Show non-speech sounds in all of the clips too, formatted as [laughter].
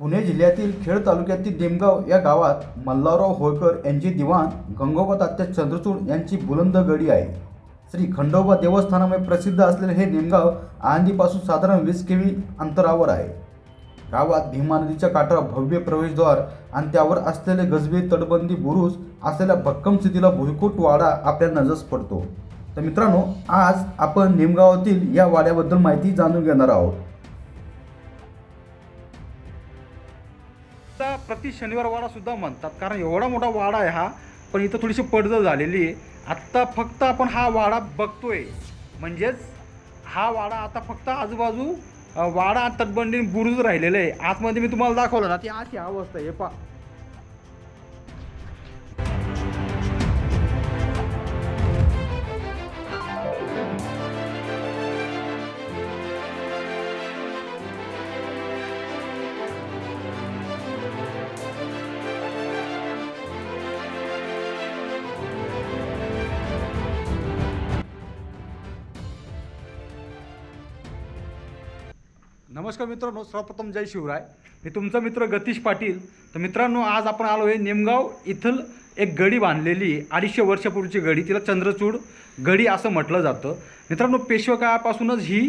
पुणे जिल्ह्यातील खेड तालुक्यातील देमगाव या गावात मल्हारराव होळकर यांची दिवाण गंगोबा तात्या चंद्रचूड यांची बुलंद गडी आहे. श्री खंडोबा देवस्थानामुळे प्रसिद्ध असलेले हे नेमगाव आळंदीपासून साधारण वीस किमी अंतरावर आहे. गावात भीमा नदीच्या काठावर भव्य प्रवेशद्वार आणि त्यावर असलेले गजबे तटबंदी बुरुज असलेल्या भक्कम स्थितीला भुईकूट वाडा आपल्या नजस पडतो. तर मित्रांनो आज आपण नेमगावातील या वाड्याबद्दल माहिती जाणून घेणार आहोत. प्रति शनिवार वाडासुद्धा म्हणतात. कारण एवढा मोठा वाडा आहे हा पण इथं थोडीशी पडझड झालेली आहे. आत्ता फक्त आपण हा वाडा बघतोय. म्हणजेच हा वाडा आता फक्त आजूबाजू वाडा तटबंदीने बुरुज राहिलेलं आहे. आतमध्ये मी तुम्हाला दाखवलं ना ती अशी अवस्था आहे पा नमस्कार मित्रांनो सर्वप्रथम जय शिवराय. मी तुमचा मित्र गतीश पाटील. तर मित्रांनो आज आपण आलो आहे नेमगाव इथं एक गडी बांधलेली आहे अडीचशे वर्षापूर्वीची गडी तिला चंद्रचूड गडी असं म्हटलं जातं. मित्रांनो पेशवकाळापासूनच ही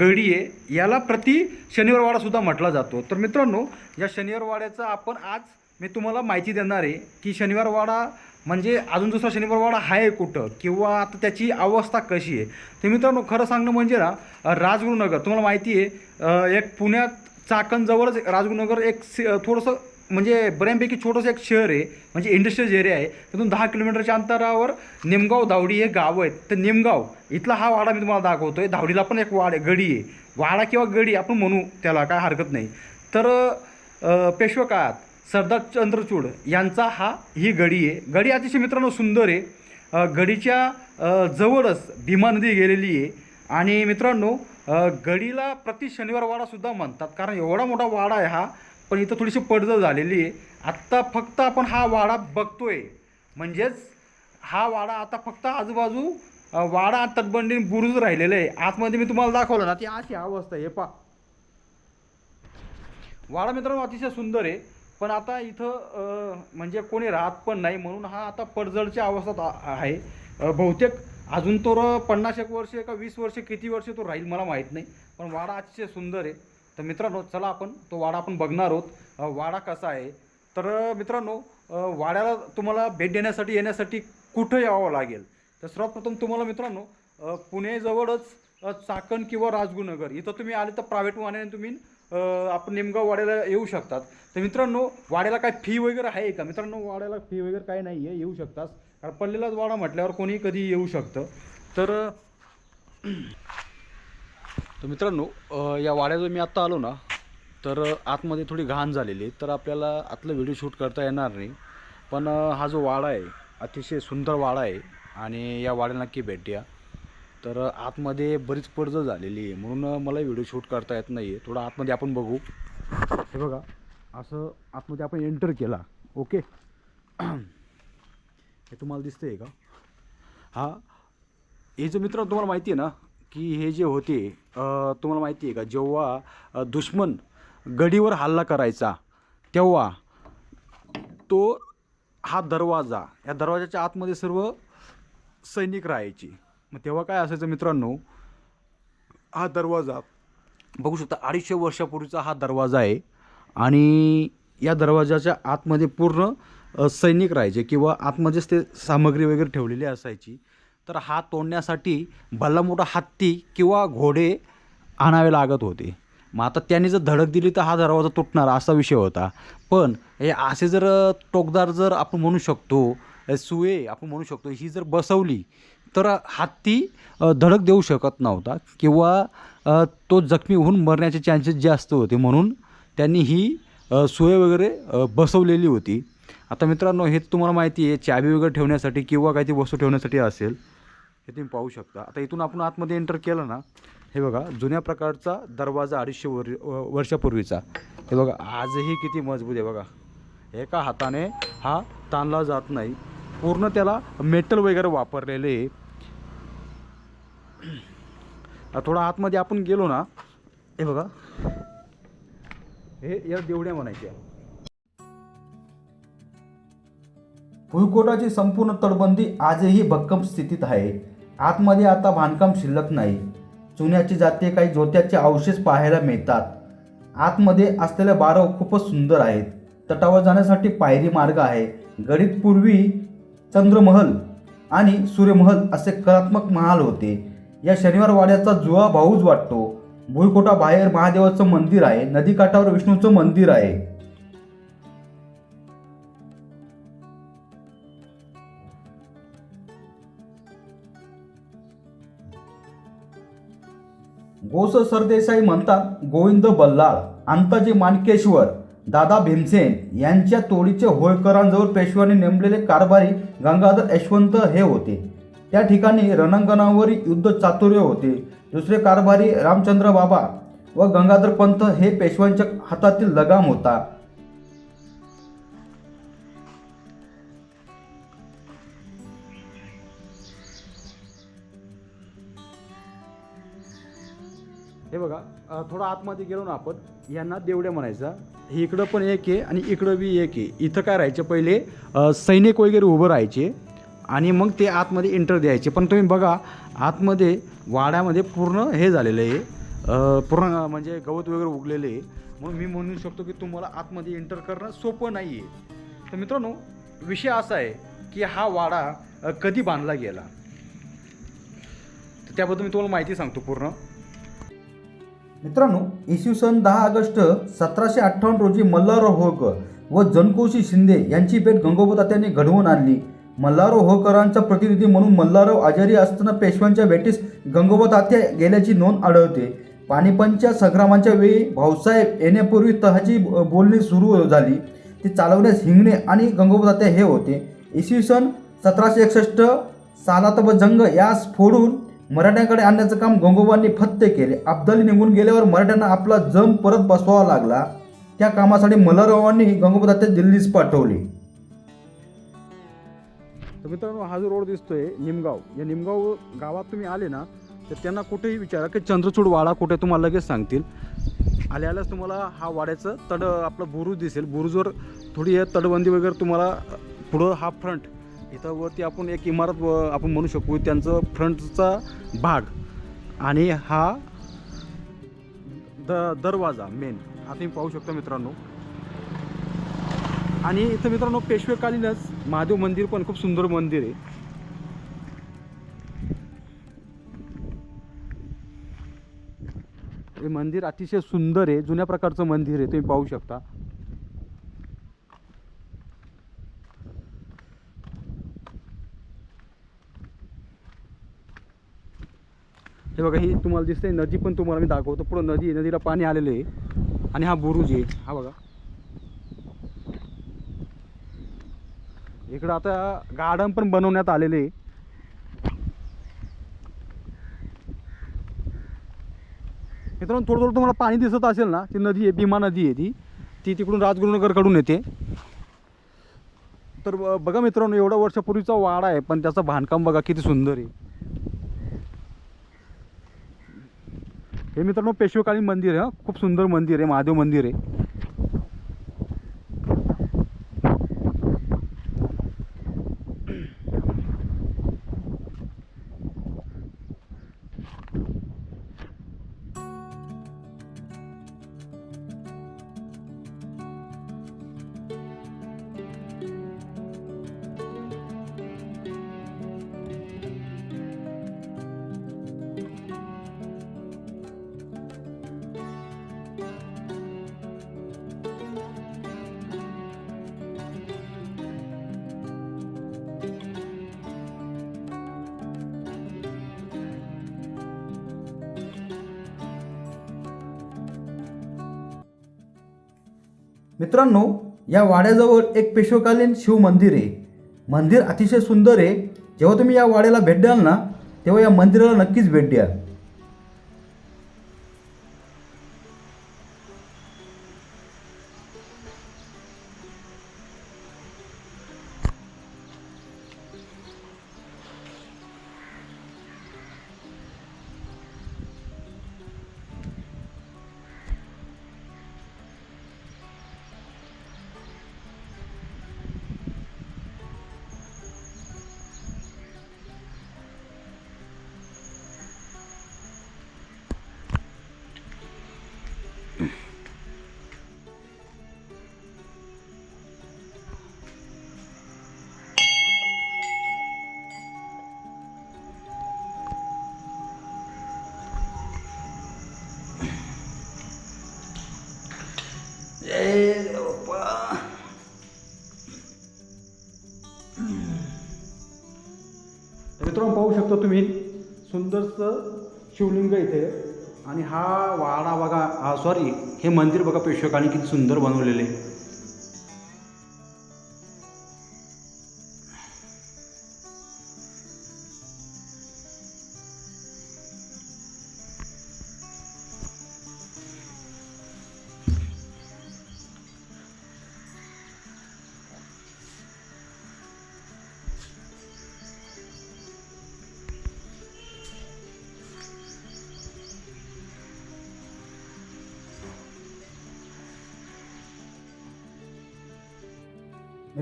गडी आहे. याला प्रति शनिवारवाडासुद्धा म्हटला जातो. तर मित्रांनो या शनिवारवाड्याचं आपण आज मी तुम्हाला माहिती देणार आहे की शनिवारवाडा म्हणजे अजून दुसरा शनिवारवाडा आहे कुठं? किंवा आता त्याची अवस्था कशी आहे? तर मित्रांनो खरं सांगणं म्हणजे ना राजगुरुनगर तुम्हाला माहिती आहे एक पुण्यात चाकणजवळच राजगुरुनगर एक सि- थोडंसं म्हणजे बऱ्यापैकी छोटंसं एक शहर आहे म्हणजे इंडस्ट्रियल एरिया आहे. तिथून दहा किलोमीटरच्या अंतरावर निमगाव धावडी हे गाव आहेत तर निमगाव इथला हा वाडा मी तुम्हाला दाखवतो आहे धावडीला पण एक वाड गडी आहे. वाडा किंवा गडी आपण म्हणू त्याला काय हरकत नाही. तर अ, काळात सरदार चंद्रचूड यांचा हा ही गडी आहे. गडी अतिशय मित्रांनो सुंदर आहे. गडीच्या जवळच भीमा नदी गेलेली आहे. आणि मित्रांनो गडीला प्रति शनिवार वाडासुद्धा म्हणतात. कारण एवढा मोठा वाडा आहे हा पण इथं थोडीशी पडझड झालेली आहे. आत्ता फक्त आपण हा वाडा बघतोय. म्हणजेच हा वाडा आता फक्त आजूबाजू वाडा तटबंदी बुरुज राहिलेलं आहे. आतमध्ये मी तुम्हाला दाखवलं ना ती अशी अवस्था आहे. पा वाडा मित्रांनो अतिशय सुंदर आहे. पण आता इथं म्हणजे कोणी राहत पण नाही म्हणून हा आता पडझडच्या अवस्थेत आहे. बहुतेक अजून तो पन्नास एक वर्ष का वीस वर्ष किती वर्ष तो राहील मला माहीत नाही. पण वाडा अतिशय सुंदर आहे. तर मित्रांनो चला आपण तो वाडा आपण बघणार आहोत. वाडा कसा आहे? तर मित्रांनो वाड्याला तुम्हाला भेट देण्यासाठी येण्यासाठी कुठं यावं लागेल? तर सर्वप्रथम तुम्हाला मित्रांनो पुणेजवळच चाकण किंवा राजगुनगर इथं तुम्ही आले तर प्रायव्हेट वाहनाने तुम्ही आपण नेमगाव वाड्याला येऊ शकतात. तर मित्रांनो वाड्याला काय फी वगैरे आहे का? मित्रांनो वाड्याला फी वगैरे काही नाही आहे येऊ शकतात. कारण पल्लेलाच वाडा म्हटल्यावर कोणी कधी येऊ शकतं. तर तर मित्रांनो या वाड्याजवळ मी आत्ता आलो ना तर आतमध्ये थोडी घाण झालेली तर आपल्याला आतलं व्हिडिओ शूट करता येणार नाही. पण हा जो वाडा आहे अतिशय सुंदर वाडा आहे. आणि या वाड्याला नक्की भेट द्या. तर आतमध्ये बरीच पडझड झालेली आहे. म्हणून मला व्हिडिओ शूट करता येत नाही आहे थोडं आतमध्ये आपण बघू. हे बघा असं आतमध्ये आपण एंटर केला. ओके? [clears throat] हे तुम्हाला दिसतं आहे का? हा. हे जे मित्र तुम्हाला माहिती आहे ना की हे जे होते तुम्हाला माहिती आहे का जेव्हा दुश्मन गडीवर हल्ला करायचा तेव्हा तो हा दरवाजा या दरवाजाच्या आतमध्ये सर्व सैनिक राहायची. मग तेव्हा काय असायचं मित्रांनो? हा दरवाजा. बघू शकता अडीचशे वर्षापूर्वीचा हा दरवाजा आहे आणि या दरवाजाच्या आतमध्ये पूर्ण सैनिक राहायचे किंवा आतमध्येच ते सामग्री वगैरे ठेवलेली असायची. तर हा तोडण्यासाठी भला मोठा हत्ती किंवा घोडे आणावे लागत होते. मग आता त्यांनी जर धडक दिली तर हा दरवाजा तुटणार असा विषय होता. पण हे असे जर टोकदार जर आपण म्हणू शकतो हे सुये आपण म्हणू शकतो ही जर बसवली तर हत्ती धडक देऊ शकत नव्हता किंवा तो जखमी होऊन मरण्याचे चान्सेस जास्त होते म्हणून त्यांनी ही सोय वगैरे बसवलेली होती. आता मित्रांनो हे तुम्हाला माहिती आहे चाबी वगैरे ठेवण्यासाठी किंवा काही ती वस्तू ठेवण्यासाठी असेल हे तुम्ही पाहू शकता. आता इथून आपण आतमध्ये एंटर केलं ना हे बघा जुन्या प्रकारचा दरवाजा अडीचशे वर वर्षापूर्वीचा. हे बघा आजही किती मजबूत आहे बघा. एका हाताने हा ताणला जात नाही. पूर्ण त्याला मेटल वगैरे वापरलेले आहे. थोडा आतमध्ये आपण गेलो ना. हे बघा. हे या देवड्या म्हणायच्या. भुईकोटाची संपूर्ण तटबंदी आजही भक्कम स्थितीत आहे. आतमध्ये आता बांधकाम शिल्लक नाही. चुन्याची जाते काही जोत्याचे अवशेष पाहायला मिळतात. आतमध्ये असलेले बारव खूपच सुंदर आहेत. तटावर जाण्यासाठी पायरी मार्ग आहे. गडीत पूर्वी चंद्रमहल आणि सूर्यमहल असे कलात्मक महाल होते. या शनिवार वाड्याचा जुळा भाऊच वाटतो. भुईकोटा बाहेर महादेवाचं मंदिर आहे. नदीकाठावर विष्णूचं मंदिर आहे. गोस सरदेसाई म्हणतात गोविंद बल्लाळ अंताजी मानकेश्वर दादा भीमसेन यांच्या तोडीचे होळकरांजवळ पेशवाने नेमलेले कारभारी गंगाधर यशवंत हे होते. त्या ठिकाणी रणांगणावर युद्ध चातुर्य होते. दुसरे कारभारी रामचंद्र बाबा व गंगाधर पंत हे पेशव्यांच्या हातातील लगाम होता. हे बघा थोडं आतमध्ये गेलो ना आपण यांना देवड्या म्हणायचा. हे इकडं पण एक आहे आणि इकडं बी एक आहे. इथं काय राहायचे पहिले? सैनिक वगैरे उभं राहायचे. आणि मग ते आतमध्ये एंटर द्यायचे. पण तुम्ही बघा आतमध्ये वाड्यामध्ये पूर्ण हे झालेलं आहे. पूर्ण म्हणजे गवत वगैरे उगलेले आहे. मग मी म्हणू शकतो की तुम्हाला आतमध्ये एंटर करणं सोपं नाही आहे तर मित्रांनो विषय असा आहे की हा वाडा कधी बांधला गेला? तर त्याबद्दल मी तुम्हाला माहिती सांगतो पूर्ण. मित्रांनो इसवी सन दहा ऑगस्ट सतराशे अठ्ठावन्न रोजी मल्हारराव होळकर व जनकोशी शिंदे यांची भेट गंगोबतात्यांनी घडवून आणली. मल्हारराव होळकरांचा प्रतिनिधी म्हणून मल्हारराव आजारी असताना पेशव्यांच्या भेटीस गंगोबतात्या गेल्याची नोंद आढळते. पानिपतच्या संग्रामांच्या वेळी भाऊसाहेब येण्यापूर्वी तहाची ब- बोलणी सुरू झाली. ती चालवण्यास हिंगणे आणि गंगोबतात्या हे होते. इसवी सन सतराशे एकसष्ट सालात व जंग यास फोडून मराठ्यांकडे आणण्याचं काम गंगोबांनी फत्ते केले. अब्दाली निघून गेल्यावर मराठ्यांना आपला जम परत बसवावा लागला. त्या कामासाठी मल्हाररावांनी गंगोबतात्या दिल्लीस पाठवले. तर मित्रांनो हा जो रोड दिसतोय निमगाव या निमगाव गावात तुम्ही आले ना तर त्यांना कुठेही विचारा की चंद्रचूड वाडा कुठे तुम्हाला लगेच सांगतील. आल्यास तुम्हाला हा वाड्याचं तड आपलं बुरुज दिसेल. बुरुजवर थोडी तडबंदी वगैरे तुम्हाला पुढं हा फ्रंट इथं वरती आपण एक इमारत आपण म्हणू शकू त्यांचं फ्रंटचा भाग. आणि हा द दरवाजा मेन हा तुम्ही पाहू शकता मित्रांनो आणि इथं मित्रांनो पेशवेकालीनच महादेव मंदिर पण खूप सुंदर मंदिर आहे. हे मंदिर अतिशय सुंदर आहे जुन्या प्रकारचं मंदिर आहे तुम्ही पाहू शकता. हे बघा ही तुम्हाला दिसते नदी पण तुम्हाला मी दाखवतो. पुढं नदी नदीला पाणी आलेलं आहे. आणि हा बुरुज आहे. हा बघा. इकडं आता गार्डन पण बनवण्यात आलेले आहे. मित्रांनो थोडं थोडं तुम्हाला पाणी दिसत असेल ना ती नदी आहे भीमा नदी आहे ती. ती तिकडून राजगुरुनगरकडून येते. तर ब- बघा मित्रांनो एवढ्या वर्षापूर्वीचा वाडा आहे पण त्याचं बांधकाम बघा किती सुंदर आहे. हे मित्रांनो पेशवेकालीन मंदिर आहे खूप सुंदर मंदिर आहे महादेव मंदिर आहे. मित्रांनो या वाड्याजवळ एक पेशवकालीन शिव मंदिर आहे. मंदिर अतिशय सुंदर आहे. जेव्हा तुम्ही या वाड्याला भेट द्याल ना तेव्हा या मंदिराला नक्कीच भेट द्या. तर मित्रांनो पाहू शकता तुम्ही सुंदरचं शिवलिंग इथे. आणि हा वाडा बघा हा सॉरी हे मंदिर बघा पेशवेकाने किती सुंदर बनवलेले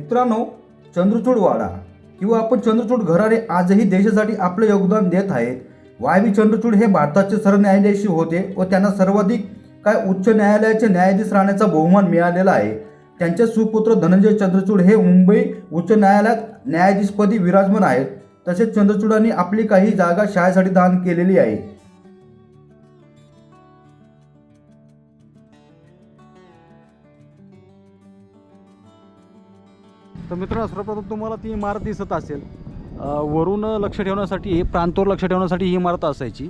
मित्रांनो चंद्रचूड वाडा किंवा आपण चंद्रचूड घराणे आजही देशासाठी आपलं योगदान देत आहेत. वाय व्ही चंद्रचूड हे भारताचे सरन्यायाधीश होते व त्यांना सर्वाधिक काय उच्च न्यायालयाचे न्यायाधीश राहण्याचा बहुमान मिळालेला आहे. त्यांचे सुपुत्र धनंजय चंद्रचूड हे मुंबई उच्च न्यायालयात न्यायाधीशपदी विराजमान आहेत. तसेच चंद्रचूडांनी आपली काही जागा शाळेसाठी दान केलेली आहे. तर मित्रांनो सर्वप्रथम तुम्हाला ती इमारत दिसत असेल. वरून लक्ष ठेवण्यासाठी प्रांतोर लक्ष ठेवण्यासाठी ही इमारत असायची.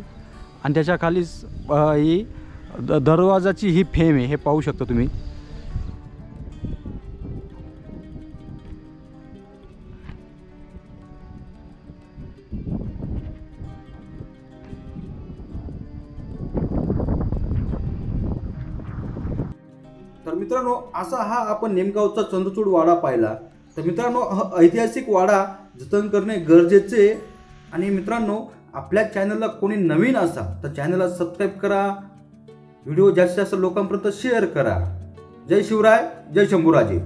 आणि त्याच्या खालीच ही द दरवाजाची ही फेम आहे हे पाहू शकता तुम्ही. तर मित्रांनो असा हा आपण नेमगावचा चंद्रचूड वाडा पाहिला. तर मित्रांनो हा ऐतिहासिक वाडा जतन करणे गरजेचे आणि मित्रांनो आपल्या चॅनलला कोणी नवीन असा तर चॅनलला सबस्क्राईब करा. व्हिडिओ जास्तीत जास्त लोकांपर्यंत शेअर करा. जय शिवराय जय शंभूराजे.